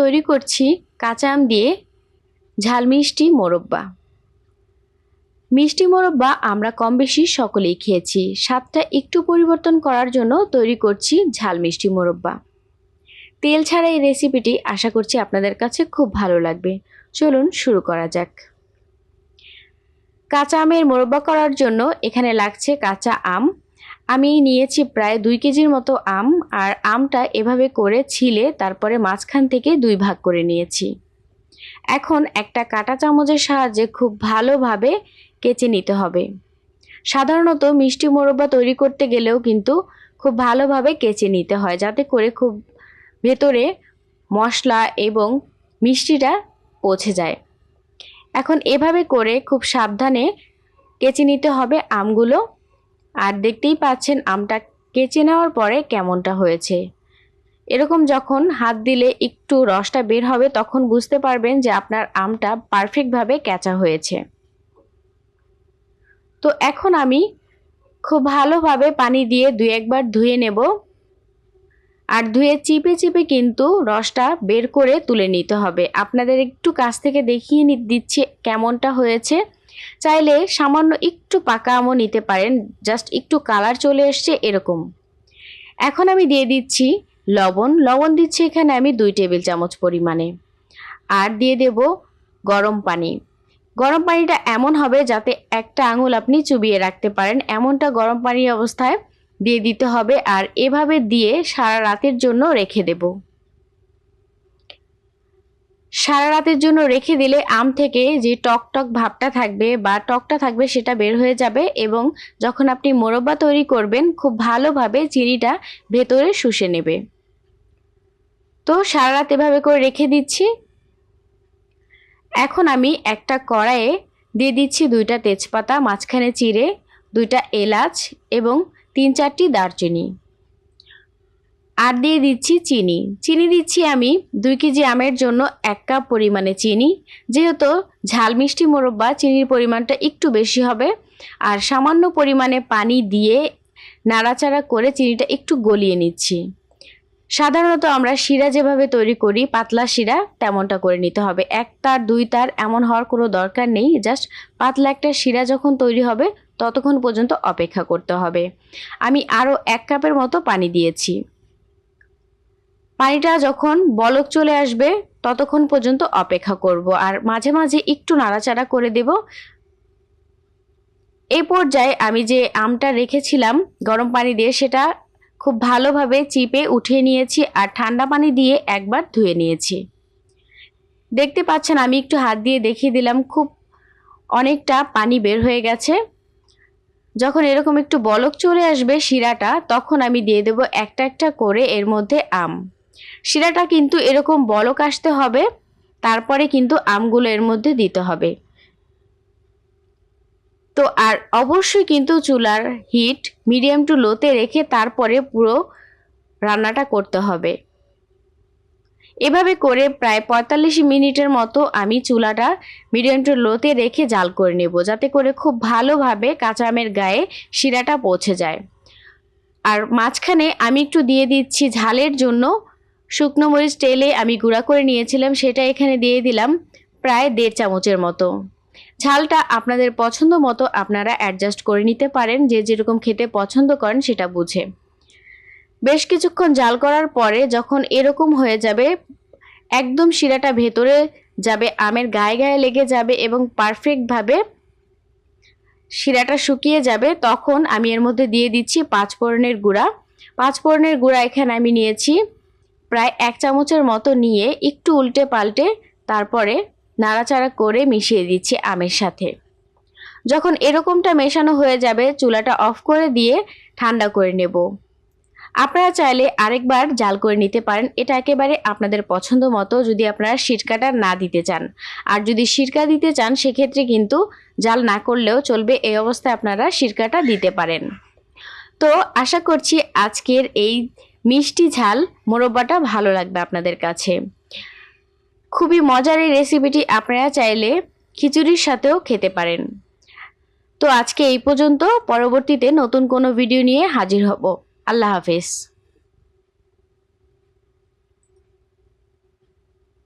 তৈরি করছি কাঁচা আম দিয়ে ঝাল মিষ্টি মোরব্বা। মিষ্টি মোরব্বা আমরা কম বেশি সকলেই খেয়েছি। স্বাদটা একটু পরিবর্তন করার জন্য তৈরি করছি ঝাল মিষ্টি মোরব্বা। তেল ছাড়া এই রেসিপিটি আশা করছি আপনাদের কাছে খুব ভালো লাগবে। চলুন শুরু করা যাক। কাঁচা আমের মোরব্বা করার জন্য এখানে লাগছে কাঁচা আম। আমি নিয়েছি প্রায় দুই কেজির মতো আম, আর আমটা এভাবে করে ছিলে, তারপরে মাঝখান থেকে দুই ভাগ করে নিয়েছি। এখন একটা কাঁটা চামচের সাহায্যে খুব ভালোভাবে কেচে নিতে হবে। সাধারণত মিষ্টি মোরব্বা তৈরি করতে গেলেও কিন্তু খুব ভালোভাবে কেচে নিতে হয়, যাতে করে খুব ভেতরে মশলা এবং মিষ্টিটা পৌঁছে যায়। এখন এভাবে করে খুব সাবধানে কেচে নিতে হবে আমগুলো। আর দেখতেই পাচ্ছেন আমটা কেচে নেওয়ার পরে কেমনটা হয়েছে। এরকম যখন হাত দিলে একটু রসটা বের হবে, তখন বুঝতে পারবেন যে আপনার আমটা পারফেক্টভাবে কেঁচা হয়েছে। তো এখন আমি খুব ভালোভাবে পানি দিয়ে দুই একবার ধুয়ে নেব। আর ধুয়ে চিপে চিপে কিন্তু রসটা বের করে তুলে নিতে হবে। আপনাদের একটু কাছ থেকে দেখিয়ে দিচ্ছি কেমনটা হয়েছে। চাইলে সামান্য একটু পাকা আমও নিতে পারেন জাস্ট একটু কালার চলে এসছে এরকম। এখন আমি দিয়ে দিচ্ছি লবণ। লবণ দিচ্ছি এখানে আমি দুই টেবিল চামচ পরিমাণে। আর দিয়ে দেব গরম পানি। গরম পানিটা এমন হবে যাতে একটা আঙুল আপনি চুবিয়ে রাখতে পারেন। এমনটা গরম পানির অবস্থায় দিয়ে দিতে হবে। আর এভাবে দিয়ে সারা রাতের জন্য রেখে দেব। সারা রাতের জন্য রেখে দিলে আম থেকে যে টক টক ভাবটা থাকবে বা টকটা থাকবে সেটা বের হয়ে যাবে এবং যখন আপনি মোরব্বা তৈরি করবেন, খুব ভালোভাবে চিনিটা ভেতরে শুষে নেবে। তো সারা রাত এভাবে করে রেখে দিচ্ছি। এখন আমি একটা কড়াইয়ে দিয়ে দিচ্ছি দুইটা তেজপাতা, মাঝখানে চিড়ে, দুইটা এলাচ এবং তিন চারটি দারচিনি। আর দিয়ে দিচ্ছি চিনি। চিনি দিচ্ছি আমি দুই কেজি আমের জন্য এক কাপ পরিমাণে চিনি। যেহেতু ঝাল মিষ্টি মোরব্বা, চিনির পরিমাণটা একটু বেশি হবে। আর সামান্য পরিমাণে পানি দিয়ে নাড়াচাড়া করে চিনিটা একটু গলিয়ে নিচ্ছি। সাধারণত আমরা শিরা যেভাবে তৈরি করি, পাতলা শিরা, তেমনটা করে নিতে হবে। এক তার, দুই তার এমন হওয়ার কোনো দরকার নেই। জাস্ট পাতলা একটা শিরা যখন তৈরি হবে, ততক্ষণ পর্যন্ত অপেক্ষা করতে হবে। আমি আরও এক কাপের মতো পানি দিয়েছি। পানিটা যখন বলক চলে আসবে, ততক্ষণ পর্যন্ত অপেক্ষা করব। আর মাঝে মাঝে একটু নাড়াচাড়া করে দেব। এই পর্যায়ে আমি যে আমটা রেখেছিলাম, গরম পানি দিয়ে, সেটা খুব ভালোভাবে চিপে উঠিয়ে নিয়েছি আর ঠান্ডা পানি দিয়ে একবার ধুয়ে নিয়েছি। দেখতে পাচ্ছেন, আমি একটু হাত দিয়ে দেখিয়ে দিলাম, খুব অনেকটা পানি বের হয়ে গেছে। যখন এরকম একটু বলক চলে আসবে শিরাটা, তখন আমি দিয়ে দেব একটা একটা করে এর মধ্যে আম। শিরাটা কিন্তু এরকম বলক আসতে হবে, তারপরে কিন্তু আমগুলো এর মধ্যে দিতে হবে। তো আর অবশ্যই কিন্তু চুলার হিট মিডিয়াম টু লোতে রেখে তারপরে পুরো রান্নাটা করতে হবে। এভাবে করে প্রায় পঁয়তাল্লিশ মিনিটের মতো আমি চুলাটা মিডিয়াম টু লোতে রেখে জাল করে নেব, যাতে করে খুব ভালোভাবে কাঁচা আমের গায়ে শিরাটা পৌঁছে যায়। আর মাঝখানে আমি একটু দিয়ে দিচ্ছি ঝালের জন্য শুকনো মরিচ তেলে আমি গুঁড়া করে নিয়েছিলাম, সেটা এখানে দিয়ে দিলাম প্রায় দেড় চামচের মতো। ঝালটা আপনাদের পছন্দ মতো আপনারা অ্যাডজাস্ট করে নিতে পারেন, যে যেরকম খেতে পছন্দ করেন সেটা বুঝে। বেশ কিছুক্ষণ জাল করার পরে যখন এরকম হয়ে যাবে, একদম শিরাটা ভেতরে যাবে, আমের গায়ে গায়ে লেগে যাবে এবং পারফেক্টভাবে শিরাটা শুকিয়ে যাবে, তখন আমি এর মধ্যে দিয়ে দিচ্ছি পাঁচ ফোড়নের গুঁড়া। পাঁচ ফোড়নের গুঁড়া এখানে আমি নিয়েছি প্রায় এক চামচের মতো নিয়ে একটু উল্টে পাল্টে তারপরে নাড়াচাড়া করে মিশিয়ে দিচ্ছি আমের সাথে। যখন এরকমটা মেশানো হয়ে যাবে, চুলাটা অফ করে দিয়ে ঠান্ডা করে নেব। আপনারা চাইলে আরেকবার জাল করে নিতে পারেন। এটা একেবারে আপনাদের পছন্দ মতো যদি আপনারা সিটকাটা না দিতে চান। আর যদি সিরকা দিতে চান, সেক্ষেত্রে কিন্তু জাল না করলেও চলবে। এই অবস্থায় আপনারা সিরকাটা দিতে পারেন। তো আশা করছি আজকের এই মিষ্টি ঝাল মোরব্বাটা ভালো লাগবে আপনাদের কাছে। খুবই মজার এই রেসিপিটি আপনারা চাইলে খিচুড়ির সাথেও খেতে পারেন। তো আজকে এই পর্যন্ত, পরবর্তীতে নতুন কোনো ভিডিও নিয়ে হাজির হব। আল্লাহ হাফেজ।